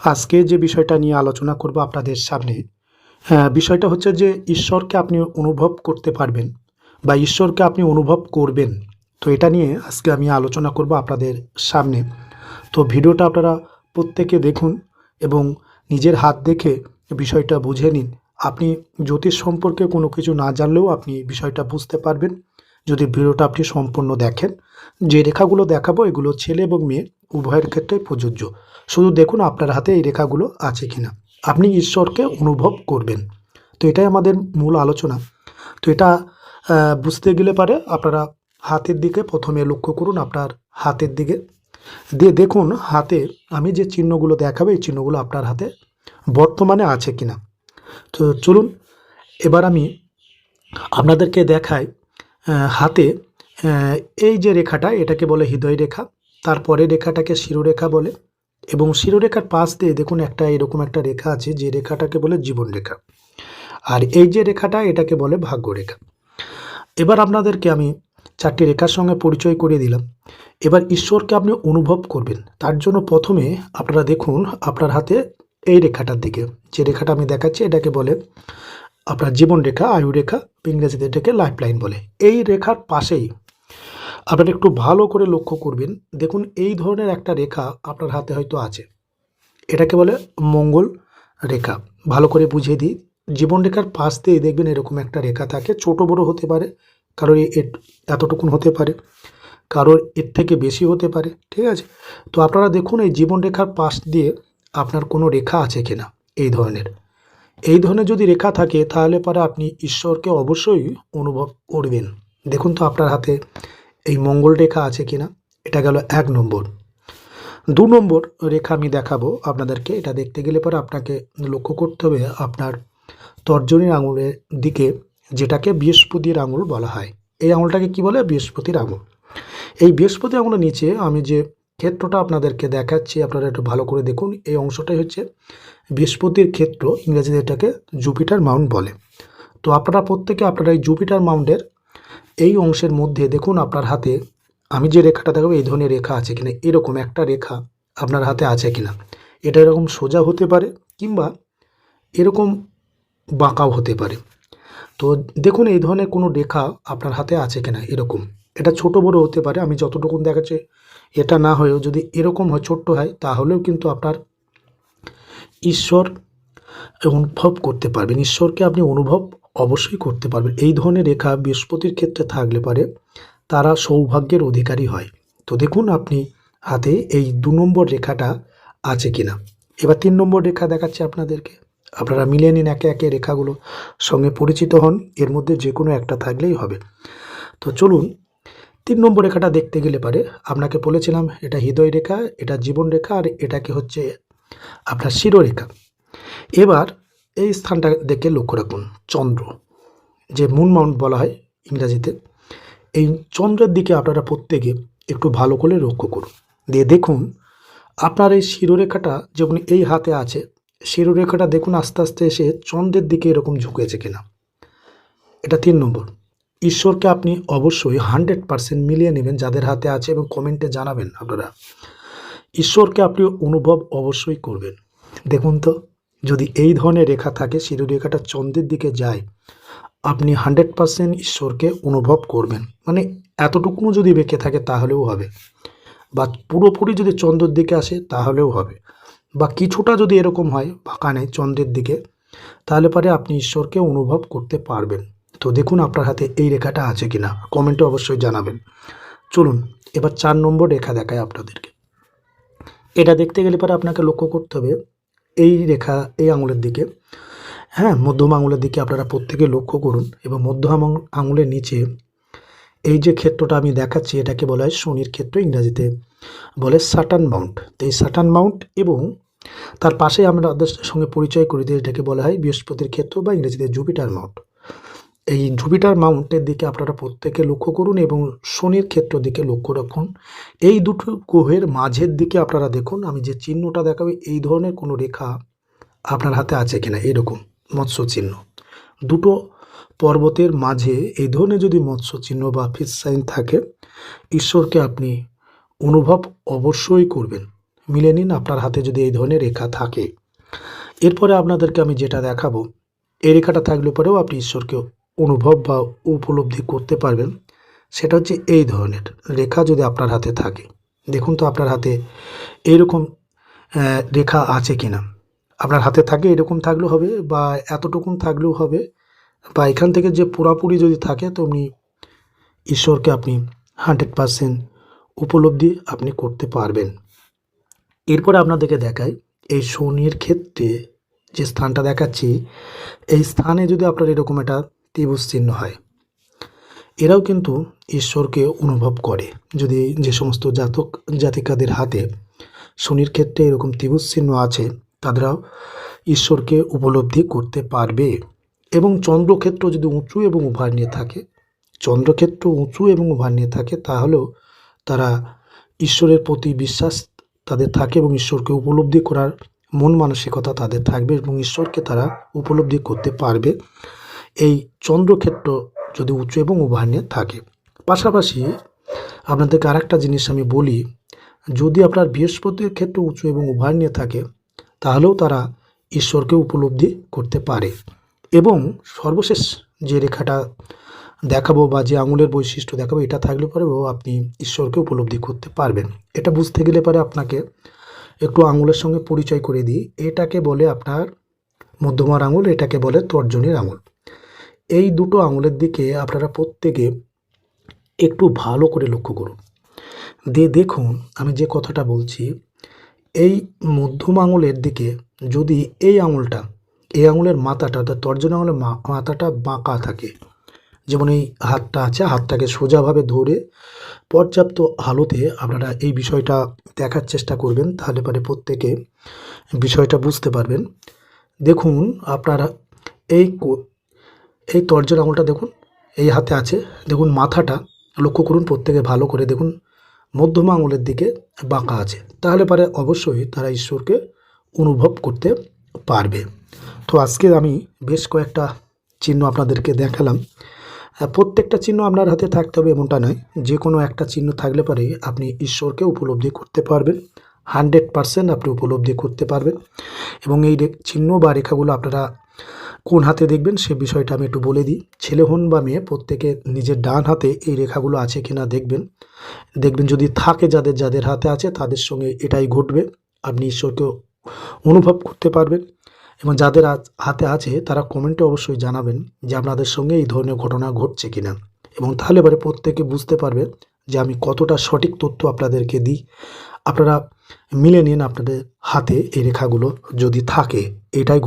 আজকে যে বিষয়টা নিয়ে আলোচনা করব আপনাদের সামনে বিষয়টা হচ্ছে যে ঈশ্বরকে আপনি অনুভব করতে পারবেন বা ঈশ্বরকে আপনি অনুভব করবেন। তো এটা নিয়ে আজকে আমি আলোচনা করব আপনাদের সামনে। তো ভিডিওটা আপনারা প্রত্যেকে দেখুন এবং নিজের হাত দেখে বিষয়টা বুঝে নিন। আপনি জ্যোতিষ সম্পর্কে কোনো কিছু না জানলেও আপনি বিষয়টা বুঝতে পারবেন। যদি ভিডিওটা আপনি সম্পূর্ণ দেখেন যে রেখাগুলো দেখাবো এগুলো ছেলে এবং মেয়ে, উভয়ের ক্ষেত্রে প্রযোজ্য। শুধু দেখুন আপনার হাতে এই রেখাগুলো আছে কিনা। আপনি ঈশ্বরকে অনুভব করবেন। তো এটাই আমাদের মূল আলোচনা। তো এটা বুঝতে গেলে পারে আপনারা হাতের দিকে প্রথমে লক্ষ্য করুন আপনার হাতের দিকে। দিয়ে দেখুন হাতে আমি যে চিহ্নগুলো দেখাবো, এই চিহ্নগুলো আপনার হাতে বর্তমানে আছে কিনা। তো চলুন, এবার আমি আপনাদেরকে দেখাই হাতে এই যে রেখাটা, এটাকে বলে হৃদয় রেখা, তারপরে রেখাটাকে শিরোরেখা বলে, এবং শিরোরেখার পাশ দিয়ে দেখুন একটা এরকম একটা রেখা আছে, যে রেখাটাকে বলে জীবন রেখা। আর এই যে রেখাটা, এটাকে বলে ভাগ্য রেখা। এবার আপনাদেরকে আমি চারটি রেখার সঙ্গে পরিচয় করিয়ে দিলাম। এবার ঈশ্বরকে আপনি অনুভব করবেন। তার জন্য প্রথমে আপনারা দেখুন আপনার হাতে এই রেখাটার দিকে। যে রেখাটা আমি দেখাচ্ছি, এটাকে বলে আপনার জীবন রেখা, আয়ু রেখা, ইংরেজিতে এটাকে লাইফ লাইন বলে। এই রেখার পাশেই আপনারা একটু ভালো করে লক্ষ্য করবেন। দেখুন, এই ধরনের একটা রেখা আপনার হাতে হয়তো আছে। এটাকে বলে মঙ্গল রেখা। ভালো করে বুঝিয়ে দিই। জীবন রেখার পাশ দিয়ে দেখবেন এরকম একটা রেখা থাকে। ছোট, বড় হতে পারে। কারোর এতটুকুন হতে পারে। কারোর এর থেকে বেশি হতে পারে। ঠিক আছে? তো আপনারা দেখুন, এই জীবন রেখার পাশ দিয়ে আপনার কোনো রেখা আছে কিনা এই ধরনের। এই ধরনের যদি রেখা থাকে, তাহলে পরে আপনি ঈশ্বরকে অবশ্যই অনুভব করবেন। দেখুন তো আপনার হাতে এই মঙ্গল রেখা আছে কিনা, এটা গেল এক নম্বর। দু নম্বর রেখা আমি দেখাবো আপনাদেরকে, এটা দেখতে গেলে পরে আপনাকে লক্ষ্য করতে হবে আপনার তর্জনীর আঙুলের দিকে, যেটাকে বৃহস্পতির আঙুল বলা হয়। এই আঙুলটাকে কি বলে? বৃহস্পতির আঙুল। এই বৃহস্পতি আঙুলের নিচে আমি যে ক্ষেত্রটা আপনাদেরকে দেখাচ্ছি, আপনারা একটু ভালো করে দেখুন, এই অংশটাই হচ্ছে বৃহস্পতির ক্ষেত্র, ইংরেজিতে এটাকে জুপিটার মাউন্ট বলে। তো আপনারা প্রত্যেকে আপনারা এই জুপিটার মাউন্টের এই অংশের মধ্যে দেখুন আপনার হাতে, আমি যে রেখাটা দেখাবো, এই ধরনের রেখা আছে কিনা, এরকম একটা রেখা আপনার হাতে আছে কিনা। এটা এরকম সোজা হতে পারে কিংবা এরকম বাঁকাও হতে পারে। তো দেখুন এই ধরনের কোনো রেখা আপনার হাতে আছে কিনা, এরকম। এটা ছোট বড় হতে পারে, আমি যতটুকু দেখাচ্ছি, এটা না হয়েও যদি এরকম হয়, ছোট্ট হয়, তাহলেও কিন্তু আপনার ঈশ্বর অনুভব করতে পারবেন। ঈশ্বরকে আপনি অনুভব অবশ্যই করতে পারবেন। এই ধরনের রেখা বৃহস্পতির ক্ষেত্রে থাকলে পারে, তারা সৌভাগ্যের অধিকারী হয়। তো দেখুন আপনি হাতে এই দু নম্বর রেখাটা আছে কিনা। এবার তিন নম্বর রেখা দেখাচ্ছে আপনাদেরকে। আপনারা মিলিয়ে নিন একে একে রেখাগুলো। সঙ্গে পরিচিত হন, এর মধ্যে যে কোনো একটা থাকলেই হবে। তো চলুন, তিন নম্বর রেখাটা দেখতে গেলে পারে। আপনাকে বলেছিলাম, এটা হৃদয় রেখা, এটা জীবন রেখা, আর এটাকে হচ্ছে আপনার শিরোরেখা। এবার এই স্থানটা দেখে লক্ষ্য রাখুন, চন্দ্র, যে মুন মাউন্ট বলা হয় ইংরাজিতে। এই চন্দ্রের দিকে আপনারা প্রত্যেকে একটু ভালো করে লক্ষ্য করুন। দিয়ে দেখুন, আপনার এই শিরোরেখাটা যেমন এই হাতে আছে, শিরোরেখাটা দেখুন আস্তে আস্তে এসে চন্দ্রের দিকে এরকম ঝুঁকেছে কিনা। এটা তিন নম্বর। ঈশ্বরকে আপনি অবশ্যই হান্ড্রেড পারসেন্ট মিলিয়ে নেবেন যাদের হাতে আছে এবং কমেন্টে জানাবেন আপনারা। ঈশ্বরকে আপনি অনুভব অবশ্যই করবেন। দেখুন তো যদি এই ধরনের রেখা থাকে শিরোরেখাটা চন্দ্রের দিকে যায়, আপনি হান্ড্রেড পারসেন্ট ঈশ্বরকে অনুভব করবেন। মানে এতটুকুনো যদি বেঁকে থাকে, তাহলেও হবে। বা পুরোপুরি যদি চন্দ্রের দিকে আসে, তাহলেও হবে। বা কিছুটা যদি এরকম হয়, ফাঁকা নেই চন্দ্রের দিকে, তাহলে পরে আপনি ঈশ্বরকে অনুভব করতে পারবেন। তো দেখুন আপনার হাতে এই রেখাটা আছে কিনা, কমেন্টে অবশ্যই জানাবেন। চলুন, এবার চার নম্বর রেখা দেখায় আপনাদেরকে। এটা দেখতে গেলে পরে আপনাকে লক্ষ্য করতে হবে এই রেখা এই আঙুলের দিকে। হ্যাঁ মধ্যম আঙুলের দিকে আপনারা প্রত্যেকে লক্ষ্য করুন এবং মধ্যম আঙুলের নিচে এই যে ক্ষেত্রটা আমি দেখাচ্ছি, এটাকে বলা হয় শনির ক্ষেত্র ইংরাজিতে, বলে সাটান মাউন্ট তো এই সাটান মাউন্ট এবং তার পাশে আমরা আদার্সের সঙ্গে পরিচয় করি দিয়ে এটাকে বলা হয় বৃহস্পতির ক্ষেত্র বা ইংরেজিতে জুপিটার মাউন্ট এই জুপিটার মাউন্টের দিকে আপনারা প্রত্যেকে লক্ষ্য করুন এবং শনির ক্ষেত্র দিকে লক্ষ্য রাখুন। এই দুটো গ্রহের মাঝের দিকে আপনারা দেখুন, আমি যে চিহ্নটা দেখাবো, এই ধরনের কোনো রেখা আপনার হাতে আছে কিনা, এরকম মৎস্য চিহ্ন। দুটো পর্বতের মাঝে এই ধরনের যদি মৎস্য চিহ্ন বা ফিস সাইন থাকে, ঈশ্বরকে আপনি অনুভব অবশ্যই করবেন। মিলে নিন, আপনার হাতে যদি এই ধরনের রেখা থাকে। এরপরে আপনাদেরকে আমি যেটা দেখাবো, এই রেখাটা থাকলে পরেও আপনি ঈশ্বরকে অনুভব বা উপলব্ধি করতে পারবেন, সেটা হচ্ছে এই ধরনের রেখা যদি আপনার হাতে থাকে। দেখুন তো আপনার হাতে এইরকম রেখা আছে কিনা। আপনার হাতে থাকে এরকম থাকলেও হবে বা এতটুকুন থাকলেও হবে বা এখান থেকে যে পুরাপুরি যদি থাকে তো আপনি ঈশ্বরকে আপনি হান্ড্রেড পারসেন্ট উপলব্ধি আপনি করতে পারবেন। এরপরে আপনাদেরকে দেখাই এই শনির ক্ষেত্রে যে স্থানটা দেখাচ্ছি, এই স্থানে যদি আপনার এরকম একটা ত্রিভুজ চিহ্ন হয়। এরাও কিন্তু ঈশ্বরকে অনুভব করে। যদি যে সমস্ত জাতক, জাতিকাদের হাতে শনির ক্ষেত্রে এরকম চিহ্ন আছে, তাদেরাও ঈশ্বরকে উপলব্ধি করতে পারবে। এবং চন্দ্রক্ষেত্র যদি উঁচু এবং উভার নিয়ে থাকে, চন্দ্রক্ষেত্র উঁচু এবং উভার নিয়ে থাকে, তাহলেও তারা ঈশ্বরের প্রতি বিশ্বাস তাদের থাকে এবং ঈশ্বরকে উপলব্ধি করার মন মানসিকতা তাদের থাকবে এবং ঈশ্বরকে তারা উপলব্ধি করতে পারবে। এই চন্দ্রক্ষেত্র যদি উঁচু এবং নিয়ে থাকে। পাশাপাশি আপনাদেরকে আরেকটা জিনিস আমি বলি, যদি আপনার বৃহস্পতির ক্ষেত্র উঁচু এবং উভয় নিয়ে থাকে, তাহলেও তারা ঈশ্বরকে উপলব্ধি করতে পারে। এবং সর্বশেষ যে রেখাটা দেখাবো বা যে আঙুলের বৈশিষ্ট্য দেখাবো, এটা থাকলে পরেও আপনি ঈশ্বরকে উপলব্ধি করতে পারবেন। এটা বুঝতে গেলে পরে আপনাকে একটু আঙুলের সঙ্গে পরিচয় করে দিই। এটাকে বলে আপনার মধ্যমার আঙুল, এটাকে বলে তর্জনীর আঙুল। এই দুটো আঙুলের দিকে আপনারা প্রত্যেকে একটু ভালো করে লক্ষ্য করুন। দিয়ে দেখুন, আমি যে কথাটা বলছি, এই মধ্যম আঙুলের দিকে যদি এই আঙুলটা, এই আঙুলের মাথাটা, অর্থাৎ তর্জন আঙুলের মাথাটা বাঁকা থাকে, যেমন এই হাতটা আছে, হাতটাকে সোজাভাবে ধরে পর্যাপ্ত আলোতে আপনারা এই বিষয়টা দেখার চেষ্টা করবেন, তাহলে পরে প্রত্যেকে বিষয়টা বুঝতে পারবেন। দেখুন, আপনারা এই এই তর্জন আঙুলটা দেখুন, এই হাতে আছে। দেখুন, মাথাটা লক্ষ্য করুন, প্রত্যেকে ভালো করে দেখুন, মধ্যম আঙুলের দিকে বাঁকা আছে। তাহলে পরে অবশ্যই তারা ঈশ্বরকে অনুভব করতে পারবে। তো আজকে আমি বেশ কয়েকটা চিহ্ন আপনাদেরকে দেখালাম। প্রত্যেকটা চিহ্ন আপনার হাতে থাকতে হবে এমনটা নয় যে কোনো একটা চিহ্ন থাকলে পরে আপনি ঈশ্বরকে উপলব্ধি করতে পারবেন, হান্ড্রেড পারসেন্ট আপনি উপলব্ধি করতে পারবেন। এবং এই চিহ্ন বা রেখাগুলো আপনারা কোন হাতে দেখবেন সে বিষয়টা আমি একটু বলে দিই। ছেলে হন বা মেয়ে, প্রত্যেকে নিজের ডান হাতে এই রেখাগুলো আছে কিনা দেখবেন। দেখবেন যদি থাকে যাদের যাদের হাতে আছে তাদের সঙ্গে এটাই ঘটবে। আপনি ঈশ্বরকে অনুভব করতে পারবেন। এবং যাদের হাতে আছে তারা কমেন্টে অবশ্যই জানাবেন যে আপনাদের সঙ্গে এই ধরনের ঘটনা ঘটছে কিনা। এবং তাহলে এবারে প্রত্যেকে বুঝতে পারবে যে আমি কতটা সঠিক তথ্য আপনাদেরকে দিই। আপনারা মিলে নিন আপনাদের হাতে এই রেখাগুলো যদি থাকে, এটাই